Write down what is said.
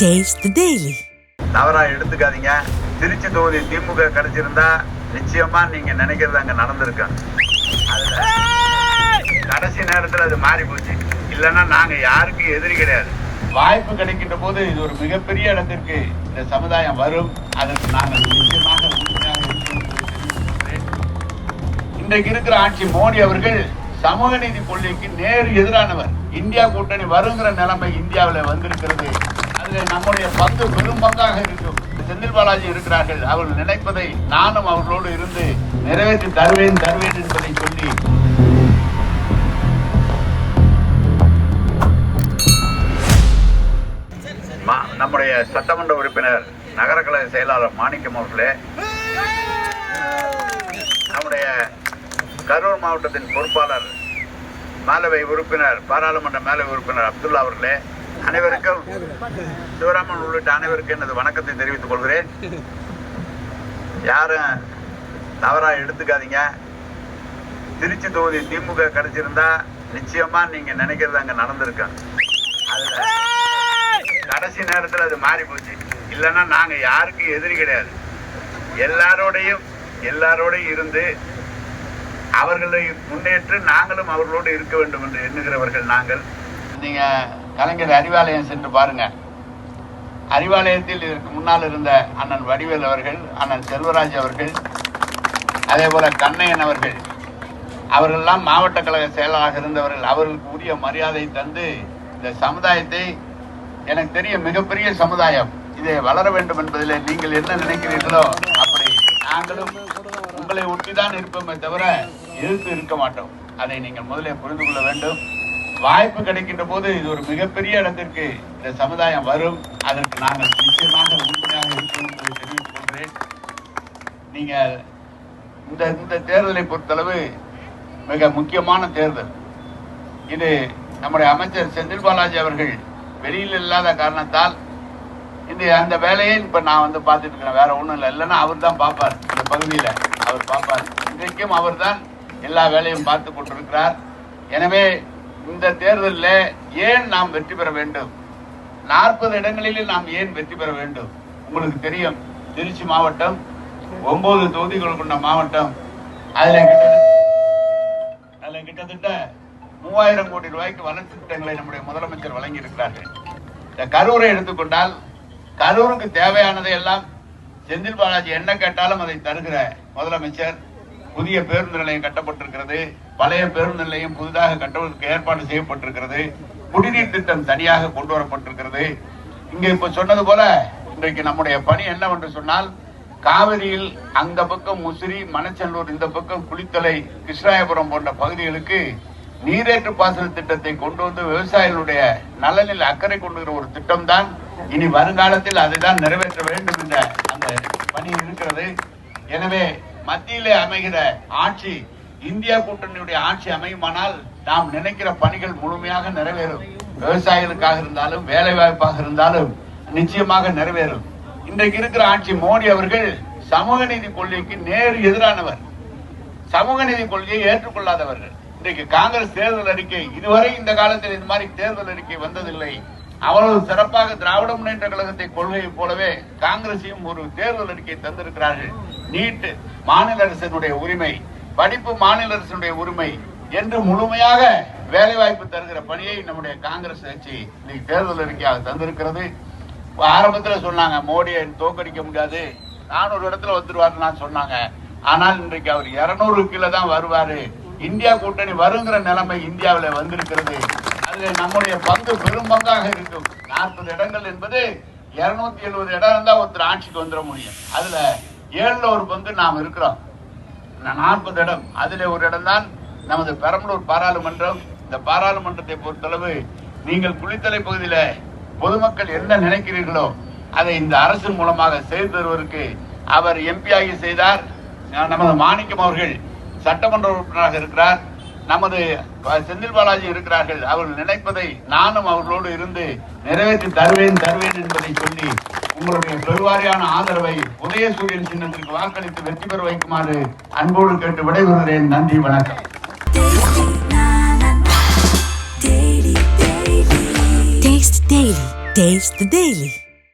The Daily. தவறா எடுத்துக்காதீங்க. திருச்சி தொகுதி திமுக கிடைச்சிருந்தா நிச்சயமா நீங்க நினைக்கிறது அங்க நடந்திருக்கும் அதுல கடைசி நேரத்துல அது மாறி போச்சு. இல்லைன்னா நாங்க யாருக்கும் எதிரி கிடையாது. வாய்ப்பு கிடைக்கின்ற போது இது ஒரு மிகப்பெரிய இடத்திற்கு இந்த சமுதாயம் வரும். அதற்கு நாங்கள் நிச்சயமாக. இன்றைக்கு இருக்கிற ஆட்சி மோடி அவர்கள் சமூக நீதி கொள்கைக்கு நேர் எதிரானவர். இந்தியா கூட்டணி வருங்கிற நிலைமை இந்தியாவில் வந்திருக்கிறது. அதில் நம்முடைய பங்கு பெரும் பங்காக இருக்கும். செந்தில் பாலாஜி இருக்கிறார்கள். அவர்கள் நினைப்பதை நானும் அவர்களோடு இருந்து நிறைவேற்றி தருவேன் தருவேன் என்பதை சொல்லி. மா- நம்முடைய சட்டமன்ற உறுப்பினர் நகரக்கழக செயலாளர் மாணிக்கம் அவர்களே. நம்முடைய கரூர் மாவட்டத்தின் பொறுப்பாளர் மேலவை உறுப்பினர் பாராளுமன்ற மேலவை உறுப்பினர் அப்துல்லா அவர்களே. அனைவருக்கும் சிவராமன் உள்ளிட்ட அனைவருக்கும் எனது வணக்கத்தை தெரிவித்துக் கொள்கிறேன். யாரும் தவறா எடுத்துக்காதீங்க. திருச்சி தொகுதி திமுக கிடைச்சிருந்தா நிச்சயமா நீங்க நினைக்கிறது அங்க நடந்திருக்கும் அதுல கடைசி நேரத்துல அது மாறி போச்சு. இல்லைன்னா நாங்க யாருக்கும் எதிரி கிடையாது. எல்லாரோடையும் எல்லாரோடையும் இருந்து அவர்களை முன்னேற்று நாங்களும் அவர்களோடு இருக்க வேண்டும் என்று எண்ணுகிறவர்கள் நாங்கள். நீங்க கலைஞர் அறிவாலயம் சென்று பாருங்க. அறிவாலயத்தில் இதற்கு முன்னால் இருந்த அண்ணன் வடிவேல் அவர்கள் அண்ணன் செல்வராஜ் அவர்கள் அதே போல கண்ணையன் அவர்கள். அவர்கள்லாம் மாவட்ட கழக செயலாளராக இருந்தவர்கள். அவர்களுக்கு உரிய மரியாதை தந்து இந்த சமுதாயத்தை எனக்கு தெரிய மிகப்பெரிய சமுதாயம். இதை வளர வேண்டும் என்பதில் நீங்கள் என்ன நினைக்கிறீர்களோ அப்படி நாங்களும் உங்களை ஒட்டிதான் இருப்போமே தவிர எதிர்த்து இருக்க மாட்டோம். அதை நீங்கள் முதலே புரிந்து கொள்ள வேண்டும். வாய்ப்பு கிடைக்கின்ற போது இது ஒரு மிகப்பெரிய இடத்திற்கு இந்த சமுதாயம் வரும். அதற்கு நாங்கள் நிச்சயமாக உறுதுணையாக இருக்கிறோம் என்று தெரிவித்துக் கொள்கிறேன். நீங்கள் இந்த இந்த தேர்தலை பொறுத்தளவு மிக முக்கியமான தேர்தல். இது நம்முடைய அமைச்சர் செந்தில் பாலாஜி அவர்கள் வெளியில் இல்லாத காரணத்தால் இந்த அந்த வேலையை இப்ப நான் வந்து பார்த்துட்டு இருக்கிறேன். வேற ஒண்ணும் இல்லை. இல்லைன்னா அவர் தான் பார்ப்பார். இந்த பகுதியில அவர் பார்ப்பார். இன்றைக்கும் அவர் தான் எல்லா வேலையும் பார்த்து கொண்டிருக்கிறார். எனவே இந்த தேர்தலில் ஏன் நாம் வெற்றி பெற வேண்டும்? நாற்பது இடங்களிலே நாம் ஏன் வெற்றி பெற வேண்டும்? உங்களுக்கு தெரியும் திருச்சி மாவட்டம் ஒன்பது தொகுதிகள் கொண்ட மாவட்டம். அதுல கிட்டத்தட்ட அதுல கிட்டத்தட்ட மூவாயிரம் கோடி ரூபாய்க்கு வளர்ச்சி திட்டங்களை நம்முடைய முதலமைச்சர் வழங்கி இருக்கிறார்கள் இந்த கரூரை எடுத்துக்கொண்டால் கரூருக்கு தேவையானதை எல்லாம் செந்தில் பாலாஜி என்ன கேட்டாலும் அதை தருகிற முதலமைச்சர் புதிய பேருந்து நிலையம் கட்டப்பட்டிருக்கிறது. பழைய பேருந்து நிலையம் புதிதாக கட்டுவதற்கு ஏற்பாடு செய்யப்பட்டிருக்கிறது. குடிநீர் திட்டம் தனியாக கொண்டு வரப்பட்டிருக்கிறது. இங்க இப்ப சொன்னது போல இன்றைக்கு நம்முடைய பணி என்னவென்று சொன்னால் காவிரியில் அந்த பக்கம் முசிறி மணச்செல்லூர் இந்த பக்கம் குளித்தலை கிருஷ்ணாயபுரம் போன்ற பகுதிகளுக்கு நீரேற்று பாசன திட்டத்தை கொண்டு வந்து விவசாயிகளுடைய நலனில் அக்கறை கொண்டுகிற ஒரு திட்டம் தான் இனி வருங்காலத்தில் அதைதான் நிறைவேற்ற வேண்டும் என்ற அந்த பணி இருக்கிறது. எனவே மத்தியிலே அமைகிற ஆட்சி இந்தியா கூட்டணியுடைய ஆட்சி அமையுமானால் நாம் நினைக்கிற பணிகள் முழுமையாக நிறைவேறும். விவசாயிகளுக்காக இருந்தாலும் வேலை வாய்ப்பாக இருந்தாலும் நிச்சயமாக நிறைவேறும். இன்றைக்கு இருக்கிற ஆட்சி மோடி அவர்கள் சமூக நீதி கொள்கைக்கு நேர் எதிரானவர். சமூக நீதி கொள்கையை ஏற்றுக்கொள்ளாதவர்கள். இன்றைக்கு காங்கிரஸ் தேர்தல் அறிக்கை இதுவரை இந்த காலத்தில் இந்த மாதிரி தேர்தல் அறிக்கை வந்ததில்லை. அவ்வளவு சிறப்பாக திராவிட முன்னேற்ற கழகத்தை கொள்கையைப் போலவே காங்கிரஸையும் ஒரு தேர்தல் அறிக்கை தந்திருக்கிறார்கள். நீட்டு மாநில அரசினுடைய உரிமை படிப்பு மாநில அரசினுடைய உரிமை என்று முழுமையாக வேலை வாய்ப்பு தருகிற பணியை நம்முடைய காங்கிரஸ் கட்சி இன்னைக்கு தேர்தல் அறிக்கையாக தந்திருக்கிறது. ஆரம்பத்தில் சொன்னாங்க மோடியை தோக்கடிக்க முடியாது. நானூறு இடத்துல வந்துருவாருன்னு சொன்னாங்க. ஆனால் இன்றைக்கு அவர் இருநூறு கீழே தான் வருவாரு. இந்தியா கூட்டணி வருங்கிற நிலைமை இந்தியாவில் வந்திருக்கிறது. அதுல நம்முடைய பங்கு பெரும் பங்காக இருக்கும். நாற்பது இடங்கள் என்பது இருநூத்தி எழுபது இடம் இருந்தால் ஒருத்தர் ஆட்சிக்கு வந்துட முடியும். அதுல ஏழுல ஒரு பங்கு நாம் இருக்கிறோம். நாற்பது இடம். அதிலே ஒரு இடம்தான் நமது பெரம்பலூர் பாராளுமன்றம். இந்த பாராளுமன்றத்தை பொறுத்தளவு நீங்கள் குளித்தலை பகுதியில பொதுமக்கள் என்ன நினைக்கிறீர்களோ அதை இந்த அரசின் மூலமாக செய்து தருவதற்கு அவர் எம்பி ஆகி செய்தார். நமது மாணிக்கம் அவர்கள் சட்டமன்ற உறுப்பினராக இருக்கிறார். நமது செந்தில் பாலாஜி இருக்கிறார்கள். அவர்கள் நினைப்பதை நானும் அவர்களோடு இருந்து நிறைவேற்றி தருவேன் தருவேன் என்பதை சொல்லி உங்களுடைய பெருவாரியான ஆதரவை உதயசூரியன் சின்னத்திற்கு வாக்களித்து வெற்றி பெற வைக்குமாறு அன்போடு கேட்டு விடைபெறுகிறேன். நன்றி வணக்கம். Taste the Daily.